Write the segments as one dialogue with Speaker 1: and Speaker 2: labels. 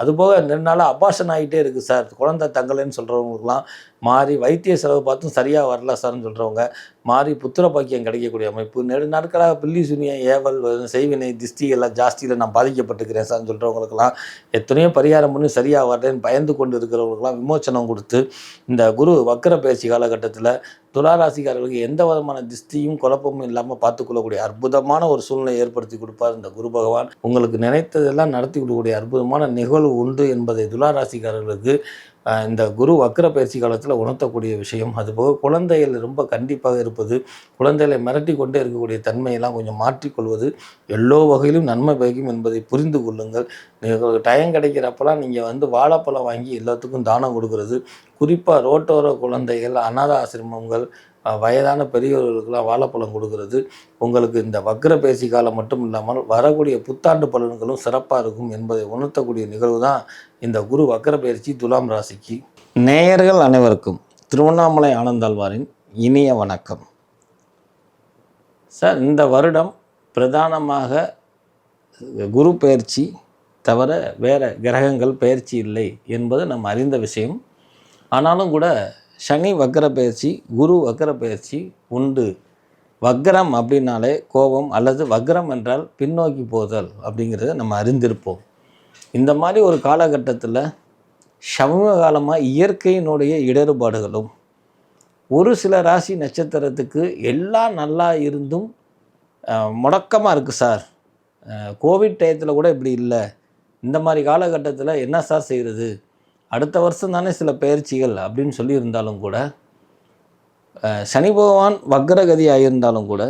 Speaker 1: அதுபோக ரெண்டு நாளாக அபாஷன் ஆகிட்டே இருக்குது சார். குழந்தை தங்கலைன்னு சொல்கிறவங்களுக்குலாம் மாறி வைத்திய செலவு பார்த்தும் சரியாக வரல சார்னு சொல்கிறவங்க மாறி புத்திர பாக்கியம் கிடைக்கக்கூடிய அமைப்பு. நெடு நாட்களாக பில்லி சுனியம் ஏவல் செய்வினை திஷ்டி எல்லாம் ஜாஸ்தியில் நான் பாதிக்கப்பட்டுக்கிறேன் சார் சொல்கிறவங்களுக்கெல்லாம் எத்தனையோ பரிகாரம் பண்ணி சரியாக வரேன்னு பயந்து கொண்டு இருக்கிறவங்களுக்கெல்லாம் விமோச்சனம் கொடுத்து இந்த குரு வக்கர பயிற்சி காலகட்டத்தில் துளாராசிக்காரர்களுக்கு எந்த விதமான திஷ்டியும் குழப்பமும் இல்லாமல் பார்த்துக்கொள்ளக்கூடிய அற்புதமான ஒரு சூழ்நிலை ஏற்படுத்தி கொடுப்பார் இந்த குரு பகவான். உங்களுக்கு நினைத்ததெல்லாம் நடத்தி கொடுக்கக்கூடிய அற்புதமான நிகழ்வு உண்டு என்பதை துளாராசிக்காரர்களுக்கு இந்த குரு வக்கர பயிற்சி காலத்தில் உணர்த்தக்கூடிய விஷயம். அதுபோக குழந்தைகள் ரொம்ப கண்டிப்பாக இருப்பது குழந்தைகளை மிரட்டி கொண்டே இருக்கக்கூடிய தன்மையெல்லாம் கொஞ்சம் மாற்றிக்கொள்வது எல்லோ வகையிலும் நன்மை பயக்கும் என்பதை புரிந்து கொள்ளுங்கள். உங்களுக்கு டைம் கிடைக்கிறப்பெல்லாம் நீங்கள் வந்து வாழைப்பழம் வாங்கி எல்லாத்துக்கும் தானம் கொடுக்கறது. குறிப்பாக ரோட்டோர குழந்தைகள் அனாத ஆசிரமங்கள் வயதான பெரியவர்களுக்கெல்லாம் வாழைப்பழம் கொடுக்கறது. உங்களுக்கு இந்த வக்ர பேசி காலம் மட்டும் இல்லாமல் வரக்கூடிய புத்தாண்டு பலன்களும் சிறப்பாக இருக்கும் என்பதை உணர்த்தக்கூடிய நிகழ்வு தான் இந்த குரு வக்ர பயிற்சி துலாம் ராசிக்கு. நேயர்கள் அனைவருக்கும் திருவண்ணாமலை ஆனந்தாழ்வாரின் இனிய வணக்கம். சார் இந்த வருடம் பிரதானமாக குரு பயிற்சி தவிர வேறு கிரகங்கள் பயிற்சி இல்லை என்பது நம்ம அறிந்த விஷயம். ஆனாலும் கூட சனி வக்கர பயிற்சி குரு வக்கர பயிற்சி உண்டு. வக்ரம் அப்படின்னாலே கோபம் அல்லது வக்ரம் என்றால் பின்னோக்கி போதல் அப்படிங்கிறத நம்ம அறிந்திருப்போம். இந்த மாதிரி ஒரு காலகட்டத்தில் சமூக காலமாக இயற்கையினுடைய இடர்பாடுகளும் ஒரு சில ராசி நட்சத்திரத்துக்கு எல்லாம் நல்லா இருந்தும் முடக்கமாக இருக்குது சார். கோவிட் டயத்தில் கூட இப்படி இல்லை. இந்த மாதிரி காலகட்டத்தில் என்ன சார் செய்கிறது அடுத்த வருஷம் தானே சில பயிற்சிகள் அப்படின்னு சொல்லியிருந்தாலும் கூட சனி பகவான் வக்ரகதி இருந்தாலும் கூட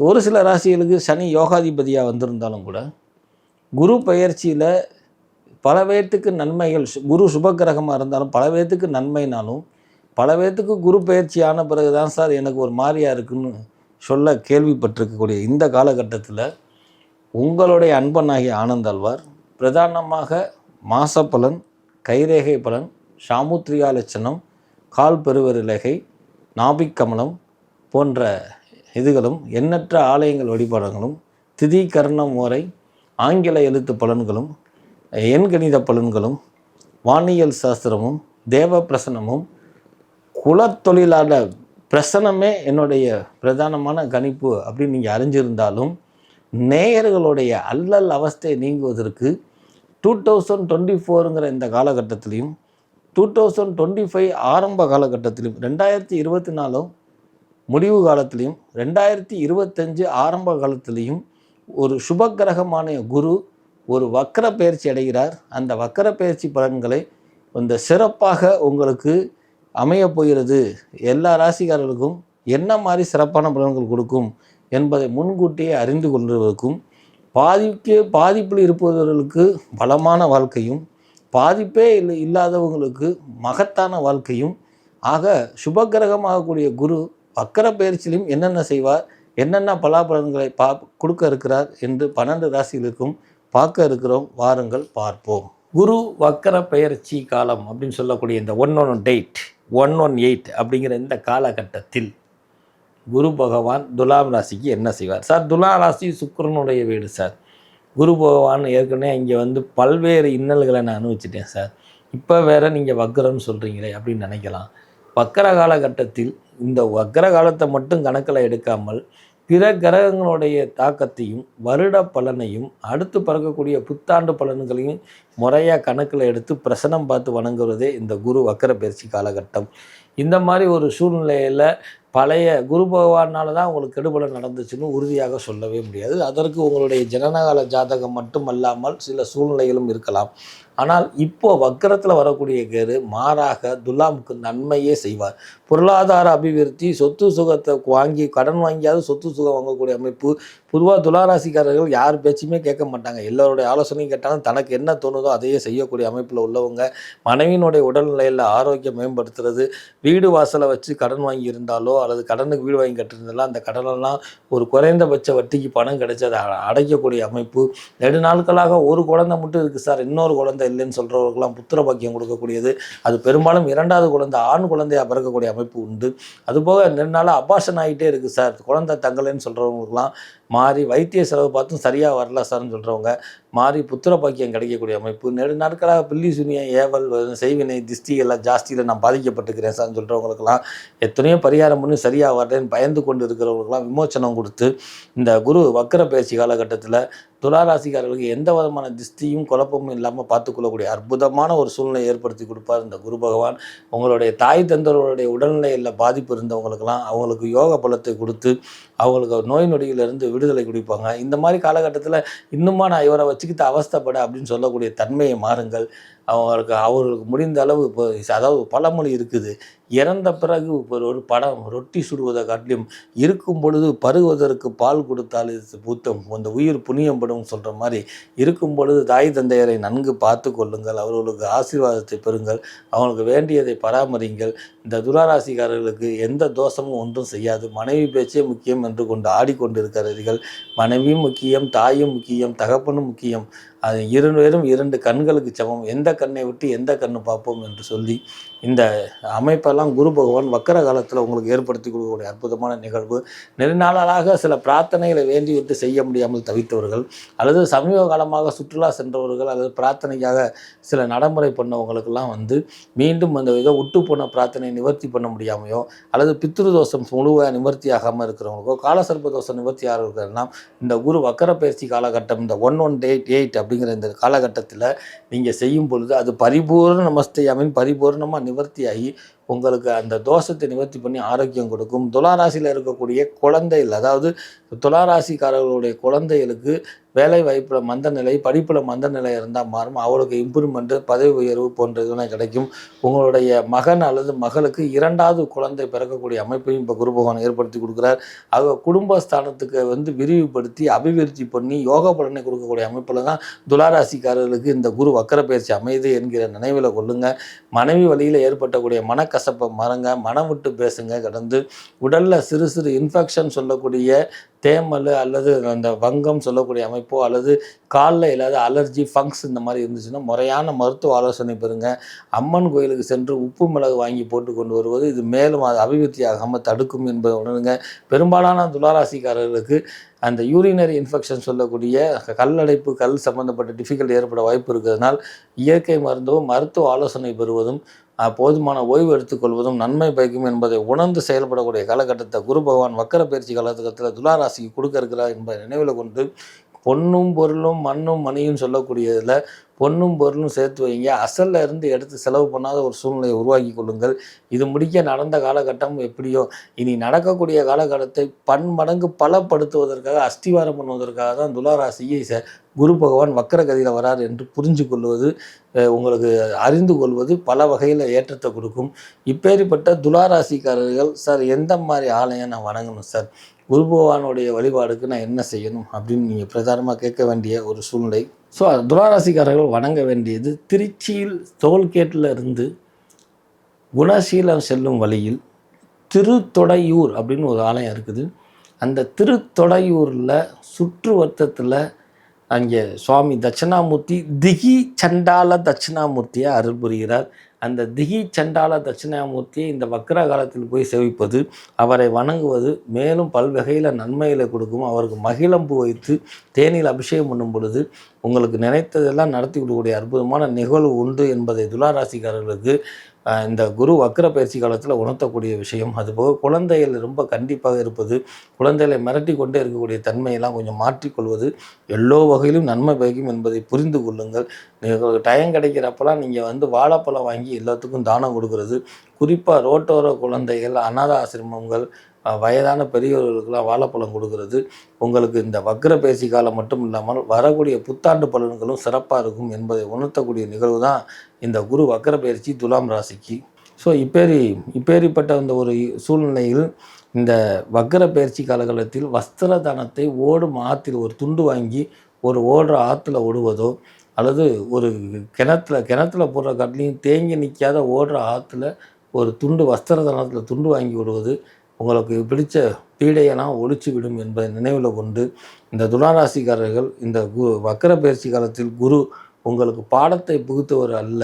Speaker 1: ஒரு சில ராசிகளுக்கு சனி யோகாதிபதியாக வந்திருந்தாலும் கூட குரு பயிற்சியில் பல பேர்த்துக்கு நன்மைகள் குரு சுபக்கிரகமாக இருந்தாலும் பல பேர்த்துக்கு நன்மைனாலும் பல பேர்த்துக்கு குரு பயிற்சி ஆன பிறகு தான் சார் எனக்கு ஒரு மாதிரியாக இருக்குன்னு சொல்ல கேள்விப்பட்டிருக்கக்கூடிய இந்த காலகட்டத்தில் உங்களுடைய அன்பனாகிய ஆனந்தாழ்வார் பிரதானமாக மாசப்பலன் கைரேகை பலன் சாமுத்ரியா லட்சணம் கால் பெருவரிலகை நாபிக்கமலம் போன்ற இதுகளும் எண்ணற்ற ஆலயங்கள் வழிபாடுகளும் திதி கர்ணம் முறை ஆங்கில எழுத்து பலன்களும் எண்கணித பலன்களும் வானியல் சாஸ்திரமும் தேவ பிரசனமும் குலத்தொழிலாளர் பிரசனமே என்னுடைய பிரதானமான கணிப்பு அப்படின்னு நீங்கள் அறிஞ்சிருந்தாலும் நேயர்களுடைய அல்லல் அவஸ்தை நீங்குவதற்கு டூ தௌசண்ட் டுவெண்ட்டி ஃபோருங்கிற இந்த காலகட்டத்திலையும் டூ தௌசண்ட் டுவெண்ட்டி ஃபைவ் ஆரம்ப காலகட்டத்திலையும் ரெண்டாயிரத்தி இருபத்தி நாலும் முடிவு காலத்திலையும் ரெண்டாயிரத்தி இருபத்தஞ்சு ஆரம்ப காலத்திலையும் ஒரு சுபக்கிரகமான குரு ஒரு வக்கர பயிற்சி அடைகிறார். அந்த வக்கர பயிற்சி பலன்களை இந்த சிறப்பாக உங்களுக்கு அமையப் போகிறது. எல்லா ராசிக்காரர்களுக்கும் என்ன மாதிரி சிறப்பான பலன்கள் கொடுக்கும் என்பதை முன்கூட்டியே அறிந்து கொள்வதற்கும் பாதிக்கு பாதிப்பில் இருப்பவர்களுக்கு பலமான வாழ்க்கையும் பாதிப்பே இல்லை இல்லாதவங்களுக்கு மகத்தான வாழ்க்கையும் ஆக சுபக்கிரகமாகக்கூடிய குரு வக்கர பயிற்சியிலும் என்னென்ன செய்வார் என்னென்ன பலாபலன்களை பா கொடுக்க இருக்கிறார் என்று பன்னெண்டு ராசிகளுக்கும் பார்க்க இருக்கிறோம். வாருங்கள் பார்ப்போம். குரு வக்கர பெயர்ச்சி காலம் அப்படின்னு சொல்லக்கூடிய இந்த one one date one one eight அப்படிங்கிற இந்த காலகட்டத்தில் குரு பகவான் துலாம் ராசிக்கு என்ன செய்வார்? சார் துலாம் ராசி சுக்கிரனுடைய வீடு சார். குரு பகவான் ஏற்கனவே இங்கே வந்து பல்வேறு இன்னல்களை நான் அனுபவிச்சிட்டேன் சார். இப்போ வேற நீங்கள் வக்கரம்னு சொல்கிறீங்களே அப்படின்னு நினைக்கலாம். வக்கர காலகட்டத்தில் இந்த வக்கர காலத்தை மட்டும் கணக்கில் எடுக்காமல் பிற கிரகங்களுடைய தாக்கத்தையும் வருட பலனையும் அடுத்து பிறக்கக்கூடிய புத்தாண்டு பலன்களையும் முறையாக கணக்கில் எடுத்து பிரசனம் பார்த்து வணங்குவதே இந்த குரு வக்கர பயிற்சி காலகட்டம். இந்த மாதிரி ஒரு சூழ்நிலையில் பழைய குரு பகவானால் தான் உங்களுக்கு கெடுபலம் நடந்துச்சுன்னு உறுதியாக சொல்லவே முடியாது. அதற்கு உங்களுடைய ஜனனகால ஜாதகம் மட்டுமல்லாமல் சில சூழ்நிலைகளும் இருக்கலாம். ஆனால் இப்போ வக்கரத்தில் வரக்கூடிய கேரு மாறாக துலாமுக்கு நன்மையே செய்வார். பொருளாதார அபிவிருத்தி சொத்து சுகத்தை வாங்கி கடன் வாங்கியாவது சொத்து சுகம் வாங்கக்கூடிய அமைப்பு பொதுவாக துளாராசிக்காரர்கள் யார் பேச்சுமே கேட்க மாட்டாங்க. எல்லோருடைய ஆலோசனையும் கேட்டாலும் தனக்கு என்ன தோணுதோ அதையே செய்யக்கூடிய அமைப்பில் உள்ளவங்க மனைவியினுடைய உடல்நிலையில் ஆரோக்கியம் மேம்படுத்துறது வீடு வாசலை வச்சு கடன் வாங்கி இருந்தாலோ அல்லது கடனுக்கு வீடு வாங்கி கட்டிருந்தாலும் அந்த கடனெல்லாம் ஒரு குறைந்தபட்ச வட்டிக்கு பணம் கிடைச்சி அதை அடைக்கக்கூடிய அமைப்பு. நெடு நாட்களாக ஒரு குழந்தை மட்டும் இருக்குது சார். இன்னொரு குழந்தை இல்லைன்னு சொல்கிறவர்களாம் புத்திர பாக்கியம் கொடுக்கக்கூடியது. அது பெரும்பாலும் இரண்டாவது குழந்தை ஆண் குழந்தையாக பிறக்கக்கூடிய அமைப்பு உண்டு. அதுபோக ரெண்டு நாளாக அபாஷன் ஆகிட்டே இருக்குது சார். குழந்தை தங்கலைன்னு சொல்கிறவங்களுக்குலாம் மாறி வைத்திய செலவு பார்த்தும் சரியாக வரல சார்னு சொல்கிறவங்க மாறி புத்திர பாக்கியம் கிடைக்கக்கூடிய அமைப்பு. நெடு நாட்களாக பில்லி சுனியம் ஏவல் செய்வினை திஷ்டி எல்லாம் ஜாஸ்தியில் நான் பாதிக்கப்பட்டுக்கிறேன் சார்னு சொல்கிறவங்களுக்கெல்லாம் எத்தனையோ பரிகாரம் பண்ணி சரியாக வரேன்னு பயந்து கொண்டு இருக்கிறவங்களுக்கெல்லாம் விமோச்சனம் கொடுத்து இந்த குரு வக்கர பயிற்சி காலகட்டத்தில் துளாராசிக்காரர்களுக்கு எந்த விதமான திஷ்டியும் குழப்பமும் இல்லாமல் பார்த்துக்கொள்ளக்கூடிய அற்புதமான ஒரு சூழ்நிலை ஏற்படுத்தி கொடுப்பார் இந்த குரு பகவான். உங்களுடைய தாய் தந்தர்களுடைய உடல்நிலையில் பாதிப்பு இருந்தவங்களுக்கெல்லாம் அவங்களுக்கு யோக பலத்தை கொடுத்து அவங்களுக்கு நோய் நொடியிலிருந்து விடுதலை கொடுப்பாங்க. இந்த மாதிரி காலகட்டத்தில் இன்னுமா நான் இவரை வச்சுக்கிட்டு அவஸ்தைப்பட அப்படின்னு சொல்லக்கூடிய தன்மையை மாறுங்கள். அவங்களுக்கு அவர்களுக்கு முடிந்த அளவு இப்போ அதாவது பழமொழி இருக்குது. இறந்த பிறகு ஒரு ஒரு படம் ரொட்டி சுடுவதை காட்டிலும் இருக்கும் பொழுது பருகுவதற்கு பால் கொடுத்தால் இது பூத்தம். அந்த உயிர் புண்ணியப்படும் சொல்கிற மாதிரி இருக்கும் பொழுது தாய் தந்தையரை நன்கு பார்த்து கொள்ளுங்கள். அவர்களுக்கு ஆசீர்வாதத்தை பெறுங்கள். அவங்களுக்கு வேண்டியதை பராமரிங்கள். இந்த துராராசிக்காரர்களுக்கு எந்த தோஷமும் ஒன்றும் செய்யாது. மனைவி பேச்சே முக்கியம் என்று கொண்டு ஆடிக்கொண்டிருக்கிறீர்கள். மனைவியும் முக்கியம் தாயும் முக்கியம் தகப்பனும் முக்கியம். அது இரண்டு இரண்டு கண்களுக்கு சமம் எந்த கண்ணை விட்டு எந்த கண்ணு பார்ப்போம் என்று சொல்லி இந்த அமைப்பெல்லாம் குரு பகவான் வக்கர காலத்தில் உங்களுக்கு ஏற்படுத்தி கொடுக்கக்கூடிய அற்புதமான நிகழ்வு. நெடுநாளாக சில பிரார்த்தனைகளை வேண்டி விட்டு செய்ய முடியாமல் தவித்தவர்கள் அல்லது சமீப காலமாக சுற்றுலா சென்றவர்கள் அல்லது பிரார்த்தனைக்காக சில நடைமுறை பண்ணவங்களுக்கெல்லாம் வந்து மீண்டும் அந்த ஏதோ விட்டு போன பிரார்த்தனை நிவர்த்தி பண்ண முடியாமையோ அல்லது பித்ரு தோஷம் முழுவ நிவர்த்தி ஆகாமல் இருக்கிறவங்களுக்கோ காலசர்ப்ப தோஷம் நிவர்த்தி ஆகிறவர்கள்லாம் இந்த குரு வக்கர பயிற்சி காலகட்டம் இந்த ஒன் ஒன் எயிட் எயிட் அப்படிங்கிற இந்த காலகட்டத்தில் நீங்கள் செய்யும் பொழுது அது பரிபூர்ண நமஸ்தையாமின் பரிபூர்ணமாக நிவர்த்தியாகி உங்களுக்கு அந்த தோஷத்தை நிவர்த்தி பண்ணி ஆரோக்கியம் கொடுக்கும். துளாராசியில் இருக்கக்கூடிய குழந்தைகள் அதாவது துளாராசிக்காரர்களுடைய குழந்தைகளுக்கு வேலை வாய்ப்பில் மந்த நிலை படிப்பில் மந்த நிலை இருந்தால் மாறும். அவளுக்கு இம்ப்ரூவ்மெண்ட்டு பதவி உயர்வு போன்ற இதெல்லாம் கிடைக்கும். உங்களுடைய மகன் அல்லது மகளுக்கு இரண்டாவது குழந்தை பிறக்கக்கூடிய அமைப்பையும் இப்போ குரு பகவான் ஏற்படுத்தி கொடுக்குறார். அவங்க குடும்பஸ்தானத்துக்கு வந்து விரிவுபடுத்தி அபிவிருத்தி பண்ணி யோக பலனை கொடுக்கக்கூடிய அமைப்பில் தான் துளாராசிக்காரர்களுக்கு இந்த குரு வக்கர பயிற்சி அமையுது என்கிற நினைவில் கொள்ளுங்கள் மனைவி வழியில் ஏற்பட்டக்கூடிய கசப்பை மறங்க மனம் விட்டு பேசுங்க கடந்து உடலில் சிறு சிறு இன்ஃபெக்ஷன் சொல்லக்கூடிய தேமல் அல்லது அந்த வங்கம் சொல்லக்கூடிய அமைப்போ அல்லது காலில் இல்லாத அலர்ஜி ஃபங்க்ஸ் இந்த மாதிரி இருந்துச்சுன்னா முறையான மருத்துவ ஆலோசனை பெறுங்க. அம்மன் கோயிலுக்கு சென்று உப்பு மிளகு வாங்கி போட்டு கொண்டு வருவது இது மேலும் அது அபிவிருத்தி ஆகாமல் தடுக்கும் என்பதை உணருங்க. பெரும்பாலான துளாராசிக்காரர்களுக்கு அந்த யூரினரி இன்ஃபெக்ஷன் சொல்லக்கூடிய கல்லடைப்பு கல் சம்பந்தப்பட்ட டிஃபிகல்ட் ஏற்பட வாய்ப்பு இருக்கிறதுனால் இயற்கை மருந்தோ மருத்துவ ஆலோசனை பெறுவதும் போதுமான ஓய்வு எடுத்துக்கொள்வதும் நன்மை பயக்கும் என்பதை உணர்ந்து செயல்படக்கூடிய காலகட்டத்தை குரு பகவான் வக்கர பயிற்சி காலகட்டத்தில் துளாராசிக்கு கொடுக்க இருக்கிறார் என்பதை நினைவில் கொண்டு பொன்னும் பொருளும் மண்ணும் மணியும் சொல்லக்கூடியதில் பொண்ணும் பொருளும் சேர்த்து வைங்க. அசலில் இருந்து எடுத்து செலவு பண்ணாத ஒரு சூழ்நிலையை உருவாக்கி கொள்ளுங்கள். இது முடிக்க நடந்த காலகட்டம் எப்படியோ இனி நடக்கக்கூடிய காலகட்டத்தை பன்மடங்கு பலப்படுத்துவதற்காக அஸ்திவாரம் பண்ணுவதற்காக தான் துளாராசியை ச குரு பகவான் வக்கரகதியில் வரார் என்று புரிஞ்சு கொள்வது உங்களுக்கு அறிந்து கொள்வது பல வகையில் ஏற்றத்தை கொடுக்கும். இப்பேற்பட்ட துளாராசிக்காரர்கள் சார் எந்த மாதிரி ஆலயம் நான் வணங்கணும் சார்? குரு பகவானுடைய வழிபாடுக்கு நான் என்ன செய்யணும்? அப்படின்னு நீங்கள் பிரதானமாக கேட்க வேண்டிய ஒரு சூழ்நிலை ஸோ துளாராசிக்காரர்கள் வணங்க வேண்டியது திருச்சியில் டோல்கேட்டில் இருந்து குணசீலம் செல்லும் வழியில் திருத்தொடையூர் அப்படின்னு ஒரு ஆலயம் இருக்குது. அந்த திருத்தொடையூரில் சுற்று வட்டத்தில் அங்கே சுவாமி தட்சிணாமூர்த்தி திகி சண்டால தட்சிணாமூர்த்தியை அருள் புரிகிறார். அந்த திகி சண்டால தட்சிணாமூர்த்தியை இந்த வக்ர காலத்தில் போய் சேவிப்பது அவரை வணங்குவது மேலும் பல்வகையில் நன்மைகளை கொடுக்கும் அவருக்கு மகிழம்பு வைத்து தேனில் அபிஷேகம் பண்ணும் பொழுது உங்களுக்கு நினைத்ததெல்லாம் நடத்தி விடக்கூடிய அற்புதமான நிகழ்வு உண்டு என்பதை துளாராசிக்காரர்களுக்கு இந்த குரு வக்கர பயிற்சி காலத்தில் உணர்த்தக்கூடிய விஷயம். அதுபோக குழந்தைகள் ரொம்ப கண்டிப்பாக இருப்பது குழந்தைகளை மிரட்டி கொண்டே இருக்கக்கூடிய தன்மையெல்லாம் கொஞ்சம் மாற்றிக்கொள்வது எல்லோ வகையிலும் நன்மை பயக்கும் என்பதை புரிந்து கொள்ளுங்கள். உங்களுக்கு டைம் கிடைக்கிறப்பெல்லாம் நீங்கள் வந்து வாழைப்பழம் வாங்கி எல்லாத்துக்கும் தானம் கொடுக்கறது. குறிப்பாக ரோட்டோர குழந்தைகள் அனாத ஆசிரமங்கள் வயதான பெரியவர்களுக்கெல்லாம் வாழைப்பழம் கொடுக்கறது. உங்களுக்கு இந்த வக்ர பேசி காலம் மட்டும் இல்லாமல் வரக்கூடிய புத்தாண்டு பலன்களும் சிறப்பாக இருக்கும் என்பதை உணர்த்தக்கூடிய நிகழ்வு தான் இந்த குரு வக்ர பயிற்சி துலாம் ராசிக்கு. ஸோ இப்பேரி இப்பேரிப்பட்ட அந்த ஒரு சூழ்நிலையில் இந்த வக்ர பயிற்சி காலகட்டத்தில் வஸ்திர தானத்தை ஓடும் ஆற்றில் ஒரு துண்டு வாங்கி ஒரு ஓடுற ஆற்றுல ஓடுவதோ அல்லது ஒரு கிணத்துல கிணத்துல போடுற கட்லையும் தேங்கி நிற்காத ஓடுற ஆற்றுல ஒரு துண்டு வஸ்திர தானத்தில் துண்டு வாங்கி விடுவது உங்களுக்கு பிடித்த பீடையெல்லாம் ஒழிச்சு விடும் என்பதை நினைவில் கொண்டு இந்த துளாராசிக்காரர்கள் இந்த கு வக்கர பயிற்சி காலத்தில் குரு உங்களுக்கு பாடத்தை புகுத்தவர் அல்ல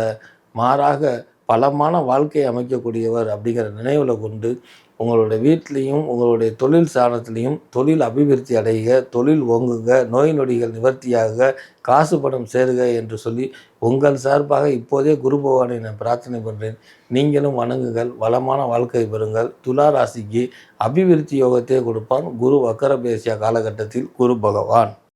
Speaker 1: மாறாக பலமான வாழ்க்கையை அமைக்கக்கூடியவர் அப்படிங்கிற நினைவில் கொண்டு உங்களுடைய வீட்லேயும் உங்களுடைய தொழில் சாணத்திலையும் தொழில் அபிவிருத்தி அடைக தொழில் ஓங்குங்க நோய் நொடிகள் நிவர்த்தியாக காசு பணம் சேருக என்று சொல்லி உங்கள் சார்பாக இப்போதே குரு பகவானை நான் பிரார்த்தனை பண்ணுறேன் நீங்களும் வணங்குங்கள் வளமான வாழ்க்கை பெறுங்கள். துலா ராசிக்கு அபிவிருத்தி யோகத்தை கொடுப்பான் குரு வக்கரபேசியா காலகட்டத்தில் குரு பகவான்.